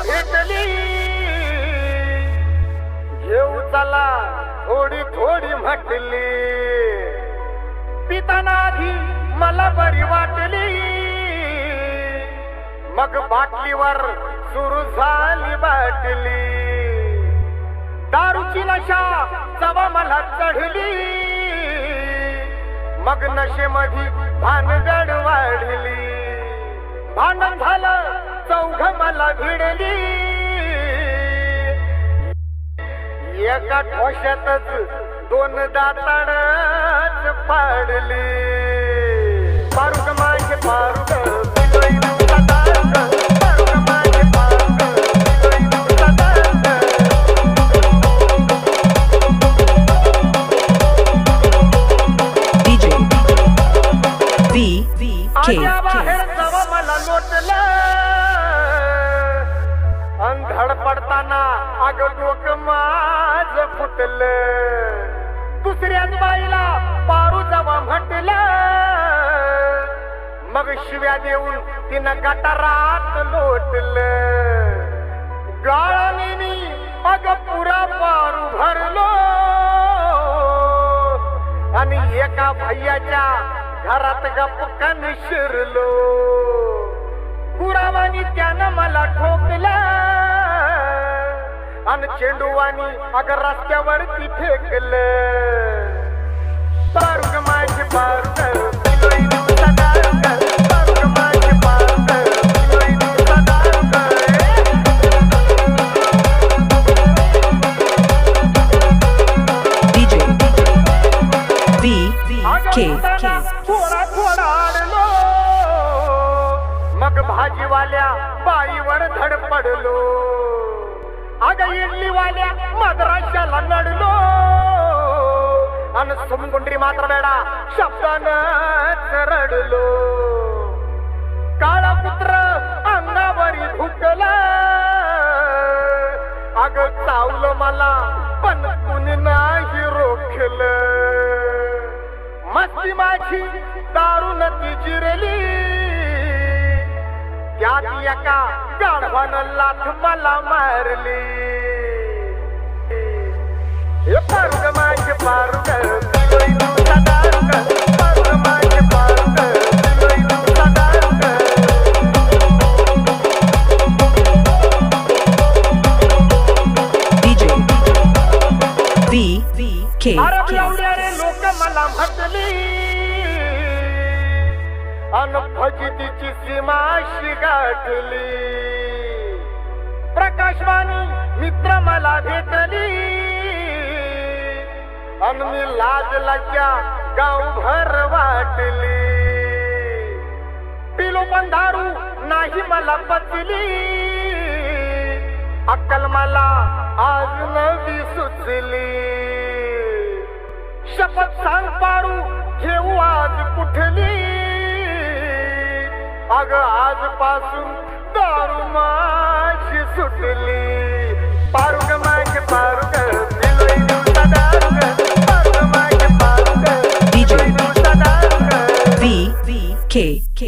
भेटली घेऊ चला. थोडी थोडी म्हटली. पिताना आधी मला बरी वाटली. मग बाटलीवर सुरू झाली बाटली. दारूची नशा जवा मला चढली. मग नशेमधी भानगड वाढली. भांडण झालं मला भिडली. एका ठोशातच दोन दाताडच पाडली पारुग माझे पारुग बिलोई नुसता दारुग. धडपडताना पडताना अग डोक माझ फुटलं. दुसऱ्याच बाईला पारू जावा म्हटलं. मग शिव्या देऊन तिनं गटारात लोटलं. गाळाने मी अग पुरा पारू भरलो. आणि एका भैयाच्या घरात गपकन शिरलो. पुरावानी त्यानं मला ठोकलं. आणि चेंडूवानी अगर रस्त्यावरती फेकलं पारुग माझे पारुग बिलोई नुसता दारुग. पारुग माझे पारुग, बिलोई नुसता दारुग. DJ V V K K थोडा थोडा आडलो मग भाजीवाल्या बाईवर धडपडलो अग इडलीवाल्या मद्राशाला लढलो आणि सुमगुंडरी मात्र बेडा शब्दानं रडलो काळा पुत्र अंगावरी भुकला अग चावलं मला पण कुणी नाही रोखलं मस्ती माझी दारून ती जिरली त्यात एका गाढवानं लाथ मला मारली. हे पारुग माझे पारुग V V K K लोक मला म्हटली. अन फजितीची सीमाशी गाठली. प्रकाशवाणी मित्र मला भेटली. अन मी लाजलाच्या गावभर वाटली. पिलो पण दारू नाही मला पचली. अक्कल मला आज नवी सुचली. शपथ सांग पाडू घेऊ आज कुठली? अग आजपासून दारू माझी सुटली पारुग माझे पारुग बिलोई नुसता दारुग. पारुग माझे पारुग, दारुग. K K